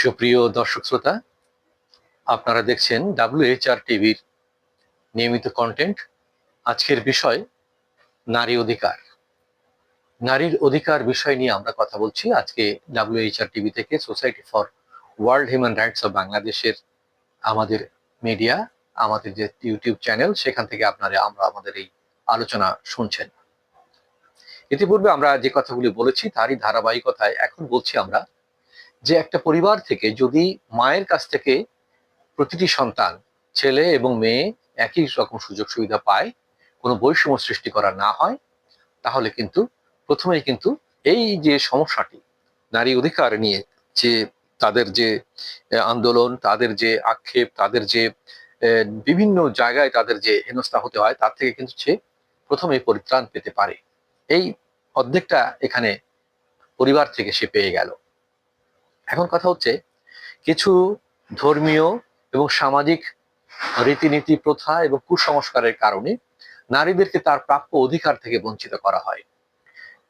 সুপ্রিয় দর্শক শ্রোতা, আপনারা দেখছেন ডাব্লিউএইচআর টিভির নিয়মিত কন্টেন্ট আজকের বিষয়, নারী অধিকার। নারীর অধিকার বিষয় নিয়ে আমরা কথা বলছি আজকে ডাব্লিউএইচআর টিভি থেকে society for world human rights of বাংলাদেশের আমাদের মিডিয়া আমাদের যে ইউটিউব চ্যানেল সেখান থেকে আপনারা, আমরা আমাদের এই আলোচনা শুনছেন। ইতিপূর্বে আমরা যে কথাগুলি বলেছি, তারই ধারাবাহিকতায় এখন বলছি আমরা যে একটা পরিবার থেকে যদি মায়ের কাছ থেকে প্রতিটি সন্তান, ছেলে এবং মেয়ে একই রকম সুযোগ সুবিধা পায়, কোনো বৈষম্য সৃষ্টি করা না হয়, তাহলে কিন্তু প্রথমেই কিন্তু এই যে সমস্যাটি, নারী অধিকার নিয়ে যে তাদের যে আন্দোলন, তাদের যে আক্ষেপ, তাদের যে বিভিন্ন জায়গায় তাদের যে হেনস্থা হতে হয়, তার থেকে কিন্তু সে প্রথমে পরিত্রাণ পেতে পারে। এই অর্ধেকটা এখানে পরিবার থেকে সে পেয়ে গেল। এখন কথা হচ্ছে, কিছু ধর্মীয় এবং সামাজিক রীতিনীতি প্রথা এবং কুসংস্কারের কারণে নারীদেরকে তার প্রাপ্য অধিকার থেকে বঞ্চিত করা হয়।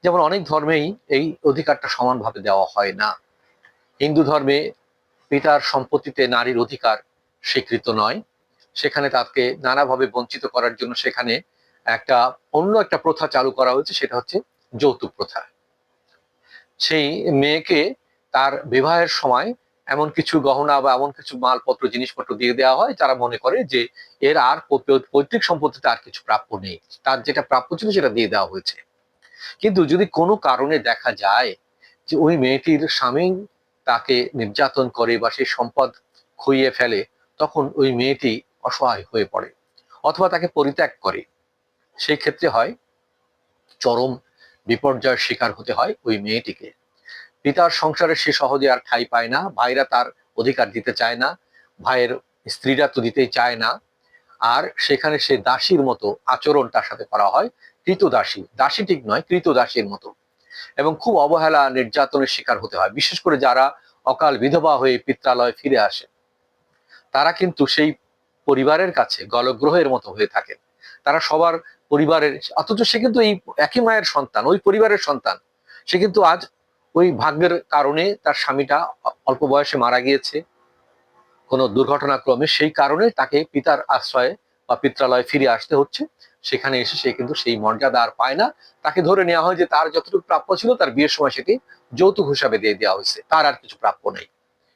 যেমন অনেক ধর্মেই এই অধিকারটা সমানভাবে দেওয়া হয় না। হিন্দু ধর্মে পিতার সম্পত্তিতে নারীর অধিকার স্বীকৃত নয়। সেখানে তাকে নানাভাবে বঞ্চিত করার জন্য সেখানে একটা অন্য একটা প্রথা চালু করা হয়েছে, সেটা হচ্ছে যৌতুক প্রথা। সেই মেয়েকে তার বিবাহের সময় এমন কিছু গহনা বা এমন কিছু মালপত্র, জিনিসপত্র দিয়ে দেওয়া হয় যারা মনে করে যে এর আর পৈতৃক সম্পত্তিতে আর কিছু প্রাপ্য নেই। তার যেটা প্রাপ্য ছিল সেটা দিয়ে দেওয়া হয়েছে। কিন্তু যদি কোনো কারণে দেখা যায় যে ওই মেয়েটির স্বামী তাকে নির্যাতন করে বা সেই সম্পদ খুইয়ে ফেলে, তখন ওই মেয়েটি অসহায় হয়ে পড়ে অথবা তাকে পরিত্যাগ করে। সেই ক্ষেত্রে হয় চরম বিপর্যয়ের শিকার হতে হয় ওই মেয়েটিকে। পিতার সংসারে সে সহজে আর ঠাঁই পায় না, ভাইরা তার অধিকার দিতে চায় না, ভাইয়ের স্ত্রীরা তো দিতেই চায় না। আর সেখানে সে দাসীর মতো আচরণ তার সাথে করা হয়, কৃতদাসী। দাসী দাসী ঠিক নয় কৃত দাসীর মতো। এবং খুব অবহেলা, নির্যাতনের শিকার হতে হয়। বিশেষ করে যারা অকাল বিধবা হয়ে পিত্রালয়ে ফিরে আসে, তারা কিন্তু সেই পরিবারের কাছে গলগ্রহের মতো হয়ে থাকেন তারা সবার পরিবারের, অথচ সে কিন্তু এই একই মায়ের সন্তান, ওই পরিবারের সন্তান। সে কিন্তু আজ ওই ভাগ্যের কারণে তার স্বামীটা অল্প বয়সে মারা গিয়েছে। কোনো দুর্ঘটনাক্রমে সেই কারণে তাকে পিতার আশ্রয়ে বা পিত্রালয়ে ফিরে আসতে হচ্ছে। সেখানে এসে সে কিন্তু সেই মর্যাদা আর পায় না। তাকে ধরে নেওয়া হয় যে তার যতটুকু প্রাপ্য ছিল তার বিয়ের সময় সেটি যৌতুক হিসাবে দিয়ে দেওয়া হয়েছে। তার আর কিছু প্রাপ্য নেই।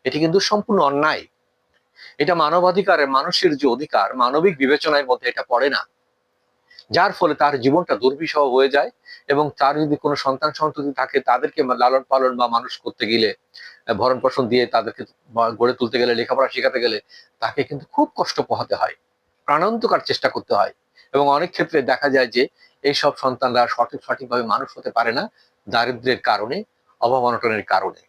এটি কিন্তু সম্পূর্ণ অন্যায়। এটা মানবাধিকারের মানুষের যে অধিকার, মানবিক বিবেচনায় মধ্যে এটা পড়ে না। যার ফলে তার জীবনটা দুর্বিষহ হয়ে যায় এবং তার যদি কোনো সন্তান সন্ততি থাকে, তাদেরকে লালন পালন বা মানুষ করতে গেলে ভরণ পোষণ দিয়ে তাদেরকে গড়ে তুলতে গেলে, লেখাপড়া শেখাতে গেলে তাকে কিন্তু খুব কষ্ট পোহাতে হয়, প্রাণান্তকার চেষ্টা করতে হয় এবং অনেক ক্ষেত্রে দেখা যায় যে এই সব সন্তানরা সঠিক সঠিকভাবে মানুষ হতে পারে না দারিদ্র্যের কারণে, অভাব অনটনের কারণে।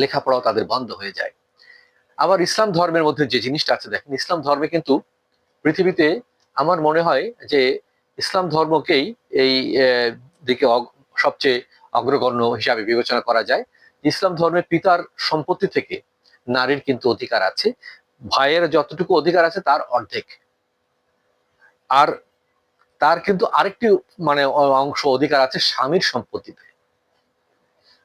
লেখাপড়াও তাদের বন্ধ হয়ে যায়। আবার ইসলাম ধর্মের মধ্যে যে জিনিসটা আছে, দেখেন ইসলাম ধর্মে কিন্তু পৃথিবীতে আমার মনে হয় যে ইসলাম ধর্মকেই এই দিকে সবচেয়ে অগ্রগণ্য হিসাবে বিবেচনা করা যায়। ইসলাম ধর্মের পিতার সম্পত্তি থেকে নারীর কিন্তু অধিকার আছে। ভাইয়ের যতটুকু অধিকার আছে তার অর্ধেক। আর তার কিন্তু আরেকটি মানে অংশ অধিকার আছে স্বামীর সম্পত্তিতে।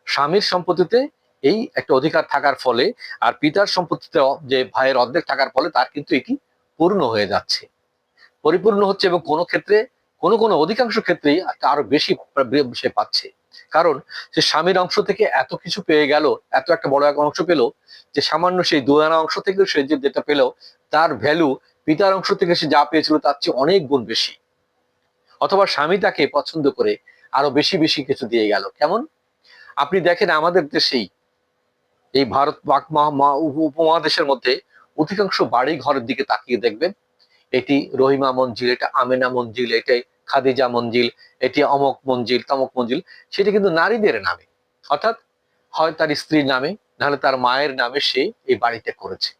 স্বামীর সম্পত্তিতে এই একটা অধিকার থাকার ফলে আর পিতার সম্পত্তিতে যে ভাইয়ের অর্ধেক থাকার ফলে তার কিন্তু এটি পূর্ণ হয়ে যাচ্ছে। পরিপূর্ণ হচ্ছে এবং কোনো ক্ষেত্রে, কোনো কোনো অধিকাংশ ক্ষেত্রেই আরও বেশি সে পাচ্ছে। কারণ সে স্বামীর অংশ থেকে এত কিছু পেয়ে গেল, এত একটা বড় এক অংশ পেল, যে সামান্য সেই দু আনা অংশ থেকে সে যে যেটা পেল, তার ভ্যালু পিতার অংশ থেকে সে যা পেয়েছিল তার চেয়ে অনেক গুণ বেশি। অথবা স্বামী তাকে পছন্দ করে আরও বেশি বেশি কিছু দিয়ে গেল। কেমন? আপনি দেখেন আমাদের দেশেই এই ভারত উপমহাদেশের মধ্যে অধিকাংশ বাড়ি ঘরের দিকে তাকিয়ে দেখবেন এটি রহিমা মঞ্জিল, এটা আমেনা মঞ্জিল এটাই খাদিজা মঞ্জিল, এটি অমক মঞ্জিল, তমক মঞ্জিল। সেটা কিন্তু নারীদের নামে। অর্থাৎ হয় তার স্ত্রীর নামে, নাহলে তার মায়ের নামে সে এই বাড়িতে করেছে।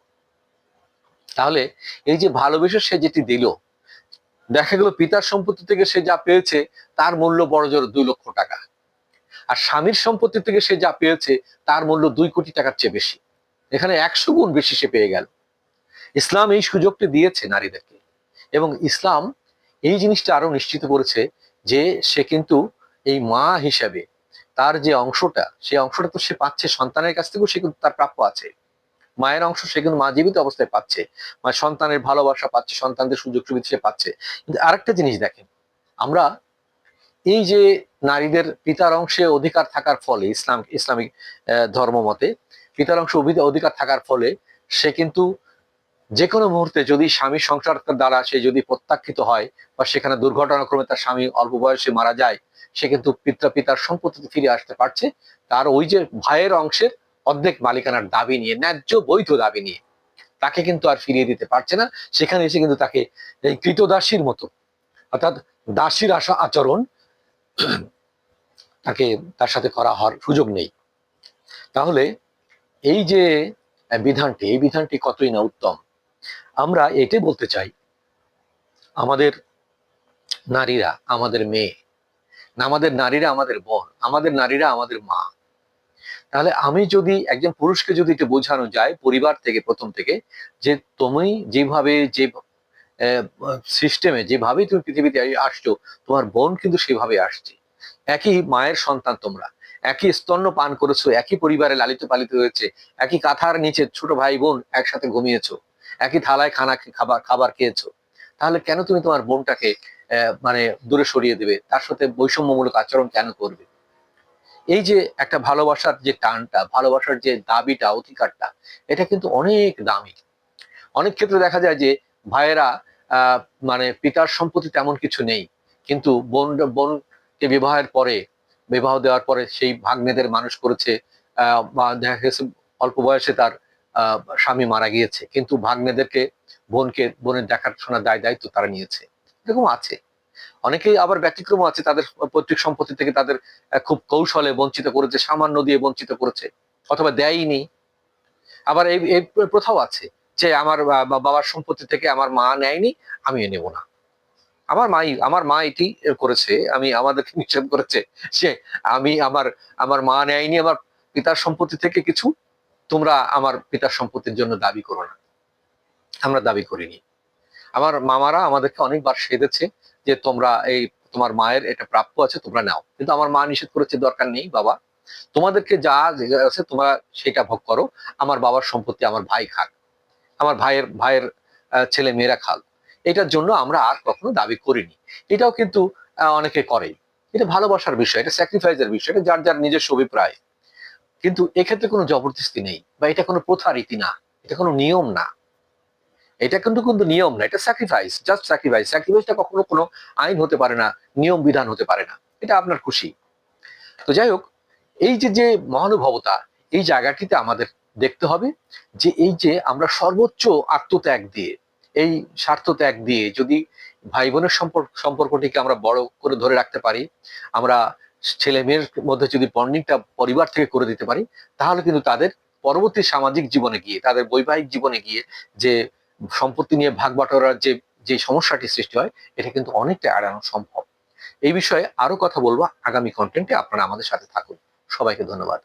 তাহলে এই যে ভালোবেসে সে যেটি দিল, দেখা গেল পিতার সম্পত্তি থেকে সে যা পেয়েছে, তার মূল্য বড় জোর দুই লক্ষ টাকা। আর স্বামীর সম্পত্তি থেকে সে যা পেয়েছে, তার মূল্য দুই কোটি টাকার চেয়ে বেশি। এখানে একশো গুণ বেশি সে পেয়ে গেল। ইসলাম এই সুযোগটি দিয়েছে নারীদেরকে। এবং ইসলাম এই জিনিসটা আরও নিশ্চিত করেছে যে সে কিন্তু এই মা হিসাবে তার যে অংশটা সেই অংশটা তো সে পাচ্ছে সন্তানের কাছ থেকেও সে কিন্তু তার প্রাপ্য আছে। মায়ের অংশ সে কিন্তু মা জীবিত অবস্থায় পাচ্ছে মানে সন্তানের ভালোবাসা পাচ্ছে, সন্তানদের সুযোগ সুবিধা সে পাচ্ছে। কিন্তু আরেকটা জিনিস দেখেন, আমরা এই যে নারীদের পিতার অংশে অধিকার থাকার ফলে, ইসলাম, ইসলামিক ধর্ম মতে, পিতার অংশে অধিকার থাকার ফলে সে কিন্তু যে কোনো মুহূর্তে যদি স্বামী সংসার দ্বারা সে যদি প্রত্যাখ্যিত হয় বা সেখানে দুর্ঘটনাক্রমে তার স্বামী অল্প বয়সে মারা যায়, সে কিন্তু পিতা পিতার সম্পত্তিতে ফিরে আসতে পারছে। তার ওই যে ভাইয়ের অংশের অর্ধেক মালিকানার দাবি নিয়ে, ন্যায্য বৈধ দাবি নিয়ে, তাকে কিন্তু আর ফিরিয়ে দিতে পারছে না। সেখানে এসে কিন্তু তাকে এই কৃতদাসীর মতো, অর্থাৎ দাসীর আশা আচরণ তাকে তার সাথে করা হওয়ার সুযোগ নেই। তাহলে এই যে বিধানটি, এই বিধানটি কতই না উত্তম? আমরা এটাই বলতে চাই, আমাদের নারীরা, আমাদের মেয়ে, আমাদের নারীরা আমাদের বোন, আমাদের নারীরা আমাদের মা। তাহলে আমি যদি একজন পুরুষকে যদি এটা বোঝানো যায় পরিবার থেকে, প্রথম থেকে, যে তুমি যেভাবে যে সিস্টেমে যেভাবে তুমি পৃথিবীতে আসছো, তোমার বোন কিন্তু সেভাবে আসছে। একই মায়ের সন্তান তোমরা, একই স্তন্য পান করেছ, একই পরিবারে লালিত পালিত হয়েছে, একই কাঁথার নিচে ছোট ভাই বোন একসাথে ঘুমিয়েছো। একই থালায় খানা খাবার খাবার খেয়েছো। তাহলে কেন তুমি তোমার বোনটাকে মানে দূরে সরিয়ে দেবে? তার সাথে বৈষম্যমূলক আচরণ কেন করবে? এই যে একটা ভালোবাসার যে টানটা ভালোবাসার যে দাবিটা অধিকারটা এটা কিন্তু অনেক দামি। অনেক ক্ষেত্রে দেখা যায় যে ভাইয়েরা মানে পিতার সম্পত্তি তেমন কিছু নেই। কিন্তু বোন বোনকে বিবাহের পরে বিবাহ দেওয়ার পরে সেই ভাগ্নেদের মানুষ করেছে আহ, দেখা গেছে অল্প বয়সে তার স্বামী মারা গিয়েছে, কিন্তু ভাগ্নেদেরকে বোনকে, বোনের দেখাশোনার দায় দায়িত্ব তারা নিয়েছে। এরকম আছে। অনেকেই আবার ব্যতিক্রম আছে, তাদের পৈতৃক সম্পত্তি থেকে তাদের খুব কৌশলে বঞ্চিত করেছে, সামান্য দিয়ে বঞ্চিত করেছে, অথবা দেয়নি আবার এই এই প্রথাও আছে যে আমার বাবার সম্পত্তি থেকে আমার মা নেয়নি, আমিও নেব না। আমার মাই, আমার মা এটি করেছে, আমি আমাদেরকে নিষেধ করেছে সে আমি আমার আমার মা নেয়নি, আমার পিতার সম্পত্তি থেকে কিছু তোমরা আমার পিতার সম্পত্তির জন্য দাবি করো না। আমরা দাবি করিনি। আমার মামারা আমাদেরকে অনেকবার সেধেছে যে তোমরা এই তোমার মায়ের এটা প্রাপ্য আছে, তোমরা নাও। কিন্তু আমার মা নিষেধ করেছে, দরকার নেই, বাবা। তোমাদেরকে যা আছে, তোমরা সেটা ভোগ করো। আমার বাবার সম্পত্তি আমার ভাই খাক। আমার ভাইয়ের ভাইয়ের ছেলে মেয়েরা খাক। এটার জন্য আমরা আর কখনো দাবি করিনি। এটাও কিন্তু অনেকে করে এটা ভালোবাসার বিষয়, এটা স্যাক্রিফাইসের বিষয়, এটা যার যার নিজস্ব অভিপ্রায়। কিন্তু এক্ষেত্রে কোনো জবরদস্তি নেই বা এটা কোনো প্রথা রীতি না, এটা কোনো নিয়ম না। এটা কিন্তু কিন্তু নিয়ম না, এটা স্যাক্রিফাইস জাস্ট স্যাক্রিফাইস স্যাক্রিফাইসটা কখনো কোনো আইন হতে পারে না, নিয়ম বিধান হতে পারে না, এটা আপনার খুশি। তো যাই হোক, এই যে যে মহানুভবতা, এই জায়গাটিতে আমাদের দেখতে হবে যে এই যে আমরা সর্বোচ্চ আত্মত্যাগ দিয়ে, এই স্বার্থ ত্যাগ দিয়ে যদি ভাই বোনের সম্পর্ক, সম্পর্কটিকে আমরা বড় করে ধরে রাখতে পারি, আমরা ছেলে মেয়ের মধ্যে যদি বন্ডিংটা পরিবার থেকে করে দিতে পারি, তাহলে কিন্তু তাদের পরবর্তী সামাজিক জীবনে গিয়ে, তাদের বৈবাহিক জীবনে গিয়ে যে সম্পত্তি নিয়ে ভাগ বাটোয়ারার যে যে সমস্যাটি সৃষ্টি হয়, এটা কিন্তু অনেকটা এড়ানো সম্ভব। এই বিষয়ে আরও কথা বলব। আগামী কন্টেন্টে আপনারা আমাদের সাথে থাকুন। সবাইকে ধন্যবাদ।